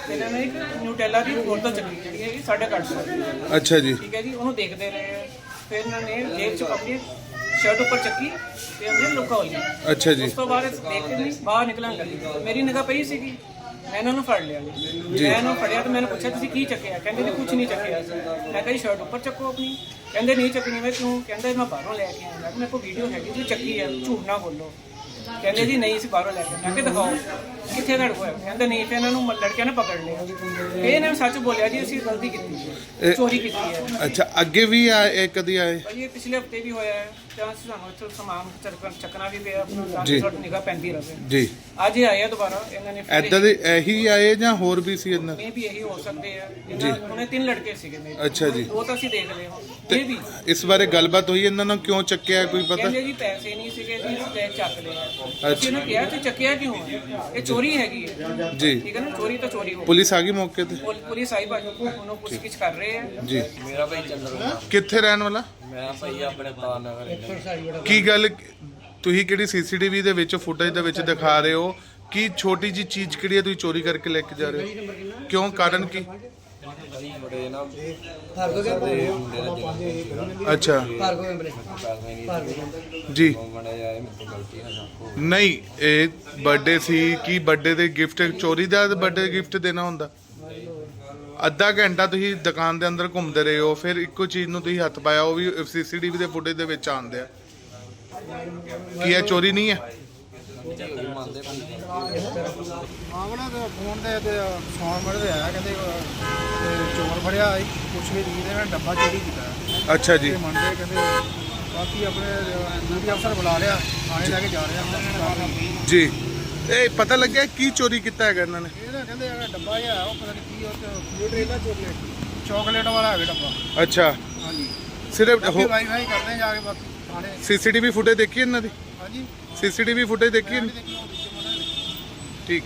ਫਿਰ ਇਹਨਾਂ ਇੱਕ ਨਿਊਟੈਲਾ ਦੀ ਜਿਹੜੀ ਹੈਗੀ 850 ਅੱਛਾ ਜੀ। ਠੀਕ ਹੈ ਜੀ ਉਹਨੂੰ ਦੇਖਦੇ ਰਹੇ। ਫਿਰ ਇਹਨਾਂ ਨੇ ਜੇਬ ਚ ਆਪਣੀ ਸ਼ਰਟ ਉੱਪਰ ਚੱਕੀ ਤੇ ਉਹਨੇ ਲੁਕਾ ਹੋਈ ਅੱਛਾ ਜੀ। ਉਸ ਤੋਂ ਬਾਅਦ ਦੇਖ ਕੇ ਨਹੀਂ ਬਾਹਰ ਨਿਕਲਣ ਲੱਗੀ। ਮੇਰੀ ਨਿਗਾਹ ਪਈ ਸੀਗੀ। ਮੈਂ ਇਹਨਾਂ ਨੂੰ ਫੜ ਲਿਆ ਜੀ। ਮੈਂ ਇਹਨੂੰ ਫੜਿਆ ਤੇ ਮੈਨੂੰ ਪੁੱਛਿਆ ਤੁਸੀਂ ਕੀ ਚੱਕਿਆ? ਕਹਿੰਦੇ ਨੇ ਕੁਝ ਨਹੀਂ ਚੱਕਿਆ ਮੈਂ ਕਿਹਾ ਜੀ ਸ਼ਰਟ ਉੱਪਰ ਚੱਕੋ ਆਪਣੀ। ਕਹਿੰਦੇ ਨਹੀਂ ਚੱਕਣੀ ਮੈਂ ਕਿਉਂ? ਕਹਿੰਦੇ ਮੈਂ ਬਾਹਰੋਂ ਲੈ ਕੇ ਆਇਆ। ਮੈਂ ਕੋਲ ਵੀਡੀਓ ਹੈਗੀ ਤੁਸੀਂ ਚੱਕੀ ਹੈ ਝੂਠ ਨਾ ਬੋਲੋ। ਕਹਿੰਦੇ ਜੀ ਨਹੀਂ ਸੀ ਬਾਹਰੋਂ ਲੈ ਕੇ ਆਏ। ਮੈਂ ਕਿਹਾ ਦਿਖਾਓ। ਕਿੱਥੇ ਤੁਹਾਡੇ ਹੈ ਕਹਿੰਦੇ ਨਹੀਂ ਫਿਰ ਇਹਨਾਂ ਨੂੰ ਮ- ਲੜਕਿਆਂ ਨੇ ਪਕੜ ਲਿਆ। ਇਹਨਾਂ ਨੇ ਸੱਚ ਬੋਲਿਆ ਜੀ ਅਸੀਂ ਗਲਤੀ ਕੀਤੀ ਹੈ। ਚੋਰੀ ਕੀਤੀ ਹੈ। ਅੱਛਾ ਅੱਗੇ ਵੀ ਆਏ ਕਦੀ ਆਏ? ਭਾਜੀ ਇਹ ਪਿਛਲੇ ਹਫ਼ਤੇ ਵੀ ਹੋਇਆ ਹੈ। ਜਾਂ ਸਾਨੂੰ ਇੱਥੇ ਸਮਾਨ ਚੱਕਣ ਚੱਕਣਾ ਵੀ ਪਿਆ ਆਪਣਾ ਤਾਂ। ਕਿ ਨਿਗਾਹ ਪੈਂਦੀ ਰਹੇ। ਜੀ। ਅੱਜ ਇਹ ਆਏ ਆ ਦੁਬਾਰਾ ਇਹਨਾਂ ਨੇ ਫਿਰ ਐਦਾਂ ਦੇ ਇਹੀ ਆਏ ਜਾਂ ਹੋਰ ਵੀ ਸੀ ਇਹਨਾਂ? ਮੇ ਵੀ ਇਹੀ ਹੋ ਸਕਦੇ ਆ। ਇਹਨਾਂ ਹੁਣੇ ਤਿੰਨ ਲੜਕੇ ਸੀਗੇ ਮੇਰੇ। ਅੱਛਾ ਜੀ। ਉਹ ਤਾਂ ਅਸੀਂ ਦੇਖ ਲਏ ਹੁਣ ਇਹ ਵੀ। ਇਸ ਬਾਰੇ ਗੱਲਬਾਤ ਹੋਈ ਇਹਨਾਂ ਨੂੰ ਕਿਉਂ ਚੱਕਿਆ ਕੋਈ ਪਤਾ? ਕਹਿੰਦੇ ਜੀ ਪੈਸੇ ਨਹੀਂ ਸੀਗੇ ਜੀ ਤੇ ਚੱਕ ਲਿਆ ਅਸੀਂ ਇਹਨੂੰ ਕਿਹਾ ਤੇ ਚੱਕਿਆ ਕਿਉਂ ਹੈ? ਇਹ ਚੋਰੀ ਹੈਗੀ ਹੈ। ਜੀ ਠੀਕ ਹੈ ਨਾ? ਚੋਰੀ ਤਾਂ ਚੋਰੀ ਹੋ ਗਈ। ਪੁਲਿਸ ਆ ਗਈ ਮੌਕੇ ਤੇ? ਪੁਲ- ਪੁਲਿਸ ਆਈ ਭਾਜੀ ਉਹਨੂੰ ਪੁੱਛਗਿੱਛ ਕਰ ਰਹੇ ਆ। ਜੀ। ਮੇਰਾ ਭਾਈ ਚੰਦਰ ਕਿੱਥੇ ਰਹਿਣ ਵਾਲਾ? ਮੈਂ ਭਾਈ ਆਪਣੇ ਤਾਰ ਨਗਰ ਕੀ ਗੱਲ ਤੁਸੀਂ ਕਿਹੜੀ ਸੀਸੀਟੀਵੀ ਦੇ ਵਿੱਚ ਫੁਟੇਜ ਦੇ ਵਿੱਚ ਦਿਖਾ ਰਹੇ ਹੋ? ਕੀ ਛੋਟੀ ਜੀ ਚੀਜ਼ ਕਿਹੜੀ ਹੈ ਤੁਸੀਂ ਚੋਰੀ ਕਰਕੇ ਲੈ ਕੇ ਜਾ ਰਹੇ ਹੋ? ਕਿਉਂ? ਕਾਰਨ ਕੀ? ਭਾਈ ਬੜੇ ਨਾ ਦੇ ਮੁੰਡੇ ਦਾ ਜਨਮ ਸੀਗਾ ਅੱਛਾ। ਪੈਸੇ ਨਹੀਂ ਸੀਗੇ ਜੀ। ਉਹ ਆਏ ਮੇਰੇ ਤੋਂ ਗਲਤੀ ਨਾਲ ਸਭ ਨਹੀਂ, ਇਹ ਬਰਥਡੇ ਸੀ, ਕੀ ਬਰਥਡੇ ਦੇ ਗਿਫਟ ਚੋਰੀ ਦਾ ਬਰਥਡੇ ਗਿਫਟ ਦੇਣਾ ਹੁੰਦਾ? ਅੱਧਾ ਘੰਟਾ ਤੁਸੀਂ ਦੁਕਾਨ ਦੇ ਅੰਦਰ ਘੁੰਮਦੇ ਰਹੇ ਹੋ, ਫਿਰ ਇੱਕੋ ਚੀਜ਼ ਨੂੰ ਤੁਸੀਂ ਹੱਥ ਪਾਇਆ, ਉਹ ਵੀ ਸੀਸੀਟੀਵੀ ਦੇ ਫੁਟੇਜ ਦੇ ਵਿੱਚ ਆਉਂਦੇ ਆ। ਕੀ ਇਹ ਚੋਰੀ ਨਹੀਂ ਹੈ? ਭਾਈ ਆਵਣਾ ਤੇ ਫੋਨ ਤੇ ਤੇ ਸੌਣ ਮੜ ਤੇ ਆਇਆ ਕਹਿੰਦੇ ਤੇ ਚੋਰ ਫੜਿਆ ਕੁਛ ਵੀ ਦੀ ਨੇ ਡੱਬਾ ਚੋਰੀ ਕੀਤਾ ਅੱਛਾ ਜੀ। ਤੇ ਮੰਨਦੇ ਕਹਿੰਦੇ ਬਾਕੀ ਆਪਣੇ ਡਿਊਟੀ ਅਫਸਰ ਬੁਲਾ ਲਿਆ ਥਾਣੇ ਲੈ ਕੇ ਜਾ ਰਹੇ ਜੀ। ਇਹ ਪਤਾ ਲੱਗਿਆ ਕੀ ਚੋਰੀ ਕੀਤਾ ਹੈਗਾ ਇਹਨਾਂ ਨੇ? ਇਹ ਨਾ ਕਹਿੰਦੇ ਆ ਡੱਬਾ ਜਿਹਾ ਉਹ ਪਤਾ ਨਹੀਂ ਕੀ ਉਹ ਚ ਨਿਊਟਰੇਲਾ ਚੋਕਲੇਟ ਚਾਕਲੇਟ ਵਾਲਾ ਹੈਗਾ ਡੱਬਾ। ਅੱਛਾ। ਹਾਂਜੀ। ਸਿਰਫ ਵਾਈਫਾਈ ਕਰਦੇ ਜਾ ਕੇ ਬਾਕੀ ਥਾਣੇ। ਸੀਸੀਟੀਵੀ ਫੁਟੇਜ ਦੇਖੀ ਇਹਨਾਂ ਦੀ? ਹਾਂਜੀ। ਸੀਸੀਟੀਵੀ ਫੁਟੇਜ ਦੇਖੀ ਇਹਨਾਂ ਦੀ? ਦੇਖੋ।